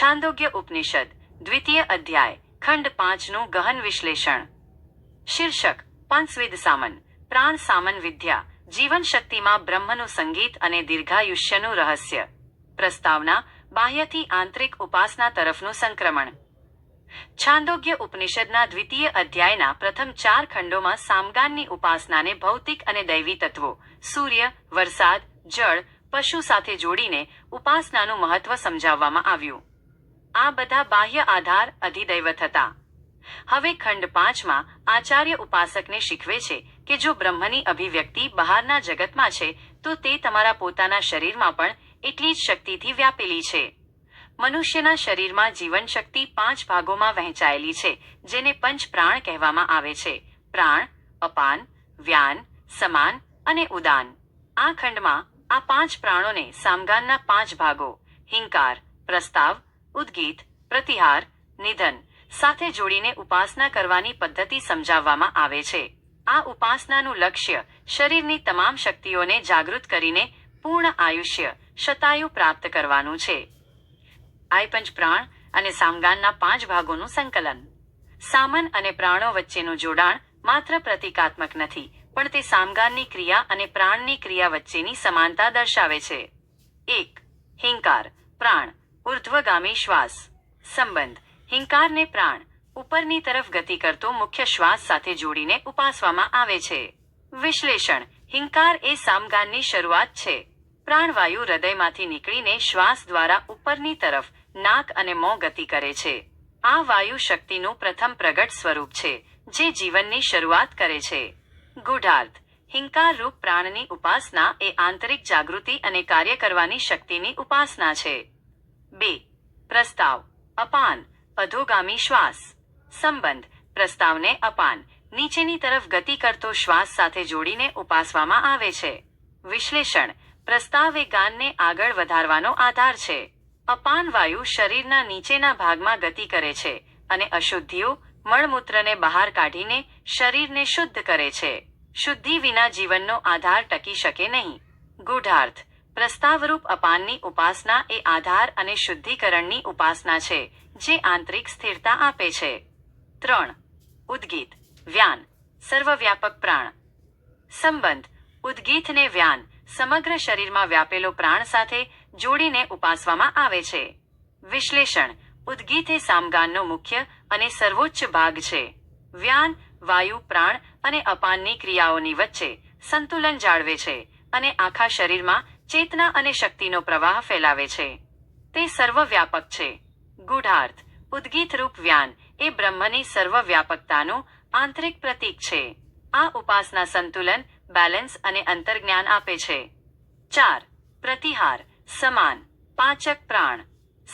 છાંદોગ્ય ઉપનિષદ દ્વિતીય અધ્યાય ખંડ પાંચનું ગહન વિશ્લેષણ શીર્ષક પંચવિદ સામન પ્રાણ સામન વિદ્યા જીવન શક્તિમાં બ્રહ્મનું સંગીત અને દીર્ઘાયુષ્યનું રહસ્ય પ્રસ્તાવના બાહ્યથી આંતરિક ઉપાસના તરફનું સંક્રમણ છાંદોગ્ય ઉપનિષદના દ્વિતીય અધ્યાયના પ્રથમ ચાર ખંડોમાં સામગાનની ઉપાસનાને ભૌતિક અને દૈવી તત્વો સૂર્ય વરસાદ જળ પશુ સાથે જોડીને ઉપાસનાનું મહત્વ સમજાવવામાં આવ્યું। આ બધા બાહ્ય આધાર અધિદૈવત હતા. હવે ખંડ પાંચમાં આચાર્ય ઉપાસકને શીખવે છે કે જો બ્રહ્મની અભિવ્યક્તિ બહારના જગતમાં છે, તો તે તમારા પોતાના શરીરમાં પણ એટલી જ શક્તિથી વ્યાપેલી છે. મનુષ્યના શરીરમાં જીવન શક્તિ પાંચ ભાગોમાં વહેંચાયેલી છે, જેને પંચ પ્રાણ કહેવામાં આવે છે. પ્રાણ, અપાન, વ્યાન, સમાન અને ઉદાન. આ ખંડમાં આ પાંચ પ્રાણોને સામગાનના પાંચ ભાગો, હિંકાર, પ્રસ્તાવ ઉદ્ગીત, પ્રતિહાર, નિધન સાથે જોડીને ઉપાસના કરવાની પદ્ધતિ સમજાવવામાં આવે છે. આ ઉપાસનાનું લક્ષ્ય શરીરની તમામ શક્તિઓને જાગૃત કરીને પૂર્ણ આયુષ્ય શતાયુ પ્રાપ્ત કરવાનું છે. આયપંચ પ્રાણ અને સામગાનના પાંચ ભાગોનું સંકલન. સામન અને પ્રાણો વચ્ચેનું જોડાણ માત્ર પ્રતિકાત્મક નથી, પણ તે સામગાનની ક્રિયા અને પ્રાણની ક્રિયા વચ્ચેની સમાનતા દર્શાવે છે. એક, હિંકાર, પ્રાણ. ઉર્ધ્વગામી શ્વાસ. સંબંધ. હિંકારને પ્રાણ. ઉપરની તરફ ગતિ કરતો મુખ્ય શ્વાસ સાથે જોડીને ઉપાસવામાં આવે છે. વિશ્લેષણ. હિંકાર એ સામગાનની શરૂઆત છે. પ્રાણવાયુ હૃદયમાંથી નીકળીને શ્વાસ દ્વારા ઉપરની તરફ નાક અને મોં ગતિ કરે છે. આ વાયુ શક્તિનું પ્રથમ પ્રગટ સ્વરૂપ છે, જે જીવનની શરૂઆત કરે છે. ગુઢાર્થ. હિંકાર રૂપ પ્રાણની ઉપાસના એ આંતરિક જાગૃતિ અને કાર્ય કરવાની શક્તિની ઉપાસના છે. બે. પ્રસ્તાવ. અપાન. અધોગામી શ્વાસ. સંબંધ. પ્રસ્તાવને અપાન. નીચેની તરફ ગતિ કરતો શ્વાસ સાથે જોડીને ઉપાસવામાં આવે છે. વિશ્લેષણ. પ્રસ્તાવ એ ગાનને આગળ વધારવાનો આધાર છે. અપાન વાયુ શરીરના નીચેના ભાગમાં ગતિ કરે છે અને અશુદ્ધિઓ મળમૂત્રને બહાર કાઢીને શરીરને શુદ્ધ કરે છે. શુદ્ધિ વિના જીવનનો આધાર ટકી શકે નહીં. ગૂઢાર્થ. પ્રસ્તાવરૂપ અપાનની ઉપાસના એ આધાર અને શુદ્ધિકરણની ઉપાસના છે, જે આંતરિક સ્થિરતા આપે છે. ત્રણ, ઉદ્ગીત, વ્યાન, સર્વવ્યાપક પ્રાણ. સંબંધ, ઉદ્ગીતને વ્યાન, સમગ્ર શરીરમાં વ્યાપેલો પ્રાણ સાથે જોડીને ઉપાસવામાં આવે છે. વિશ્લેષણ, ઉદ્ગીત એ સામગાનનો મુખ્ય અને સર્વોચ્ચ ભાગ છે. વ્યાન, વાયુ, પ્રાણ અને અપાનની ક્રિયાઓની વચ્ચે સંતુલન જાળવે છે અને આખા શરીરમાં ચેતના અને શક્તિનો પ્રવાહ ફેલાવે છે. તે સર્વવ્યાપક છે. ગૂઢાર્થ, ઉદ્ગીત રૂપ વ્યાન એ બ્રહ્મની સર્વવ્યાપકતાનું આંતરિક પ્રતીક છે. આ ઉપાસના સંતુલન, બેલેન્સ અને અંતર્જ્ઞાન આપે છે. ચાર, પ્રતિહાર, સમાન, પાંચક પ્રાણ.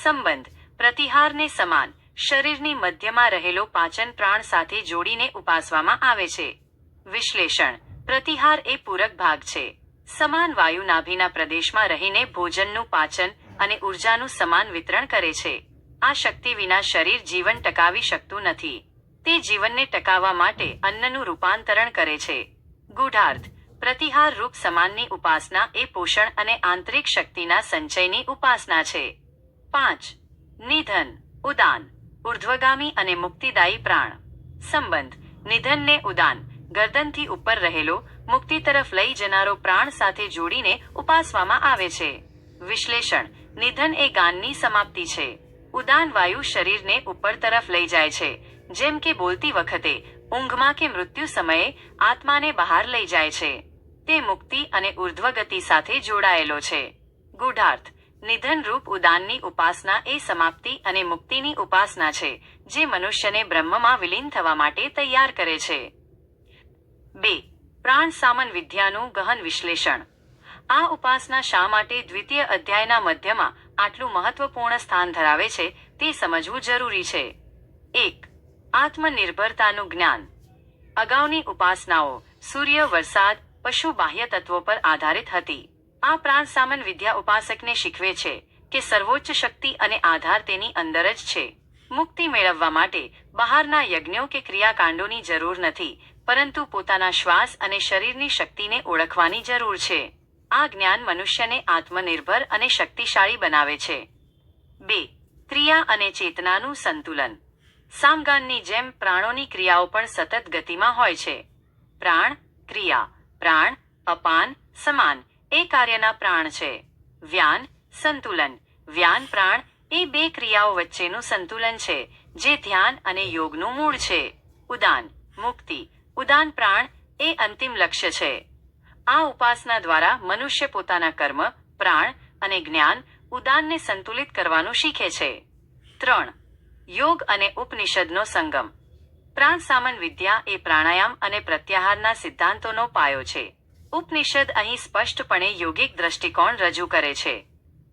સંબંધ, પ્રતિહારને સમાન, શરીરની મધ્યમાં રહેલો પાચન પ્રાણ સાથે જોડીને ઉપાસવામાં આવે છે. વિશ્લેષણ, પ્રતિહાર એ પૂરક ભાગ છે. સમાન વાયુ નાભીના પ્રદેશમાં રહીને ભોજનનું પાચન અને ઉર્જાનું સમાન વિતરણ કરે છે. આ શક્તિ વિના શરીર જીવન ટકાવી શકતું નથી. તે જીવનને ટકાવવા માટે અન્નનું રૂપાંતરણ કરે છે. ગૂઢાર્થ, પ્રતિહાર રૂપ સમાનની ઉપાસના એ પોષણ અને આંતરિક શક્તિના સંચયની ઉપાસના છે. પાંચ, નિધન, ઉદાન, ઉર્ધ્વગામી અને મુક્તિદાયી પ્રાણ. સંબંધ, નિધનને ઉદાન, ગરદનથી ઉપર રહેલો મુક્તિ તરફ લઈ જનારો પ્રાણ સાથે જોડીને ઉપાસવામાં આવે છે. વિશ્લેષણ. નિધન એ ગાનની સમાપ્તિ છે. ઉદાન વાયુ શરીરને ઉપર તરફ લઈ જાય છે. જેમ કે બોલતી વખતે, ઊંઘમાં કે મૃત્યુ સમયે આત્માને બહાર લઈ જાય છે. તે મુક્તિ અને ઉર્ધ્વગતિ સાથે જોડાયેલો છે. ગુઢાર્થ. નિધન રૂપ ઉદાનની ઉપાસના એ સમાપ્તિ અને મુક્તિની ઉપાસના છે, જે મનુષ્યને બ્રહ્મમાં વિલીન થવા માટે તૈયાર કરે છે. બે. પ્રાણ સામન વિદ્યાનું ગહન વિશ્લેષણ. આ ઉપાસના શા માટે દ્વિતીય અધ્યાયના મધ્યમાં આટલું મહત્વપૂર્ણ સ્થાન ધરાવે છે તે સમજવું જરૂરી છે. એક, આત્મનિર્ભરતાનું જ્ઞાન. અગાઉની ઉપાસનાઓ સૂર્ય, વરસાદ, પશુ બાહ્ય તત્વો પર આધારિત હતી. આ પ્રાણ સામન વિદ્યા ઉપાસકને શીખવે છે કે સર્વોચ્ચ શક્તિ અને આધાર તેની અંદર જ છે. મુક્તિ મેળવવા માટે બહારના યજ્ઞો કે ક્રિયાકાંડોની જરૂર નથી પરંતુ પોતાના શ્વાસ અને શરીરની શક્તિને ઓળખવાની જરૂર છે. આ જ્ઞાન મનુષ્યને આત્મનિર્ભર અને શક્તિશાળી બનાવે છે. બે, ક્રિયા અને ચેતનાનું સંતુલન. સામગાનની જેમ પ્રાણોની ક્રિયાઓ પણ સતત ગતિમાં હોય છે. પ્રાણ, ક્રિયા. પ્રાણ, અપાન, સમાન. એ કાર્યના પ્રાણ છે. વ્યાન, સંતુલન. વ્યાન પ્રાણ એ બે ક્રિયાઓ વચ્ચેનું સંતુલન છે, જે ધ્યાન અને યોગનું મૂળ છે. ઉદાન, મુક્તિ. ઉદાન પ્રાણ એ અંતિમ લક્ષ્ય છે. આ ઉપાસના દ્વારા મનુષ્ય પોતાના કર્મ, પ્રાણ અને જ્ઞાન ઉદાનને સંતુલિત કરવાનું શીખે છે. ત્રણ. યોગ અને ઉપનિષદનો સંગમ. પ્રાણ સામન વિદ્યા એ પ્રાણાયામ અને પ્રત્યાહારના સિદ્ધાંતોનો પાયો છે. ઉપનિષદ અહીં સ્પષ્ટપણે યોગિક દ્રષ્ટિકોણ રજૂ કરે છે.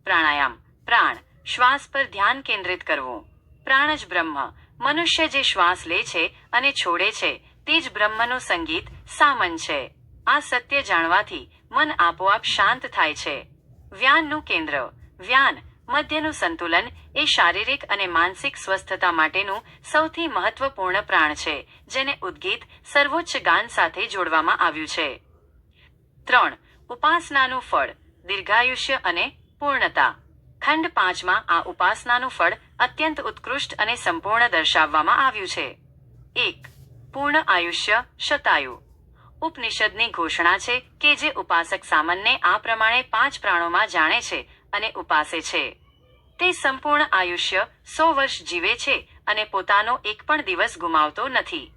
પ્રાણાયામ. પ્રાણ, શ્વાસ પર ધ્યાન કેન્દ્રિત કરવું. પ્રાણ જ બ્રહ્મ. મનુષ્ય જે શ્વાસ લે છે અને છોડે છે તે જ બ્રહ્મનું સંગીત સામન છે. આ સત્ય જાણવાથી મન આપોઆપ શાંત થાય છે. વ્યાનનું કેન્દ્ર. વ્યાન, મધ્યનું સંતુલન એ શારીરિક અને માનસિક સ્વસ્થતા માટેનું સૌથી મહત્વપૂર્ણ પ્રાણ છે, જેને ઉદ્ગીત સર્વોચ્ચ ગાન સાથે જોડવામાં આવ્યું છે. ત્રણ, ઉપાસનાનું ફળ, દીર્ઘાયુષ્ય અને પૂર્ણતા. ખંડ પાંચમાં આ ઉપાસનાનું ફળ અત્યંત ઉત્કૃષ્ટ અને સંપૂર્ણ દર્શાવવામાં આવ્યું છે. એક પૂર્ણ આયુષ્ય શતાયુ. ઉપનિષદની ઘોષણા છે કે જે ઉપાસક સામાન્ય આ પ્રમાણે પાંચ પ્રાણોમાં જાણે છે અને ઉપાસે છે. તે સંપૂર્ણ આયુષ્ય સો વર્ષ જીવે છે અને પોતાનો એક પણ દિવસ ગુમાવતો નથી.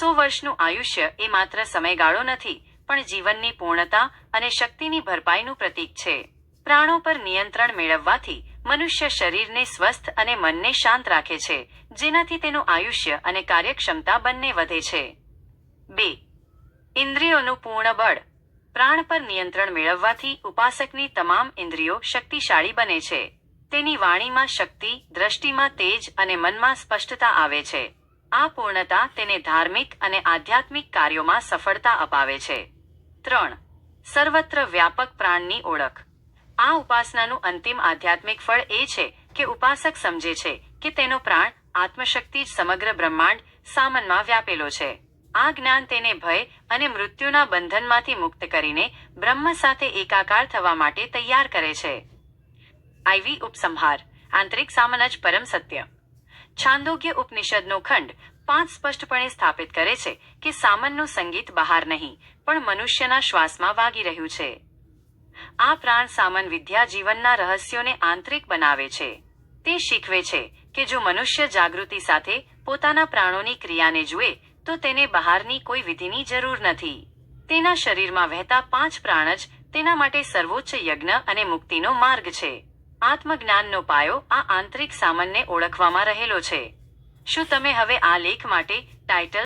સો વર્ષનું આયુષ્ય એ માત્ર સમયગાળો નથી, પણ જીવનની પૂર્ણતા અને શક્તિની ભરપાઈનું પ્રતીક છે. પ્રાણો પર નિયંત્રણ મેળવવાથી મનુષ્ય શરીરને સ્વસ્થ અને મનને શાંત રાખે છે, જેનાથી તેનું આયુષ્ય અને કાર્યક્ષમતા બંને વધે છે. બે. ઇન્દ્રિયોનું પૂર્ણ બળ. પ્રાણ પર નિયંત્રણ મેળવવાથી ઉપાસકની તમામ ઇન્દ્રિયો શક્તિશાળી બને છે. તેની વાણીમાં શક્તિ, દ્રષ્ટિમાં તેજ અને મનમાં સ્પષ્ટતા આવે છે. આ પૂર્ણતા તેને ધાર્મિક અને આધ્યાત્મિક કાર્યોમાં સફળતા અપાવે છે. ત્રણ. સર્વત્ર વ્યાપક પ્રાણની ઓળખ. આ ઉપાસનાનું અંતિમ આધ્યાત્મિક ફળ એ છે કે ઉપાસક સમજે છે કે તેનો પ્રાણ આત્મશક્તિ જ સમગ્ર બ્રહ્માંડ સામનમાં વ્યાપેલો છે. આ જ્ઞાન તેને ભય અને મૃત્યુના બંધનમાંથી મુક્ત કરીને બ્રહ્મ સાથે એકાકાર થવા માટે તૈયાર કરે છે. આઈવી ઉપસંહાર, આંતરિક સામન જ પરમ સત્ય. છાંદોગ્ય ઉપનિષદનો ખંડ પાંચ સ્પષ્ટપણે સ્થાપિત કરે છે કે સામનનું સંગીત બહાર નહીં, પણ મનુષ્યના શ્વાસમાં વાગી રહ્યું છે. આ પ્રાણ સામન વિદ્યા જીવનના રહસ્યોને આંતરિક બનાવે છે. તે શીખવે છે કે જો મનુષ્ય જાગૃતિ સાથે પોતાના પ્રાણોની ક્રિયાને જુએ, તો તેને બહારની કોઈ વિધિની જરૂર નથી. તેના શરીરમાં વહેતા પાંચ પ્રાણ જ તેના માટે સર્વોચ્ચ યજ્ઞ અને મુક્તિનો માર્ગ છે. આત્મજ્ઞાનનો પાયો આ આંતરિક સામાનને ઓળખવામાં રહેલો છે. શું તમે હવે આ લેખ માટે ટાઇટલ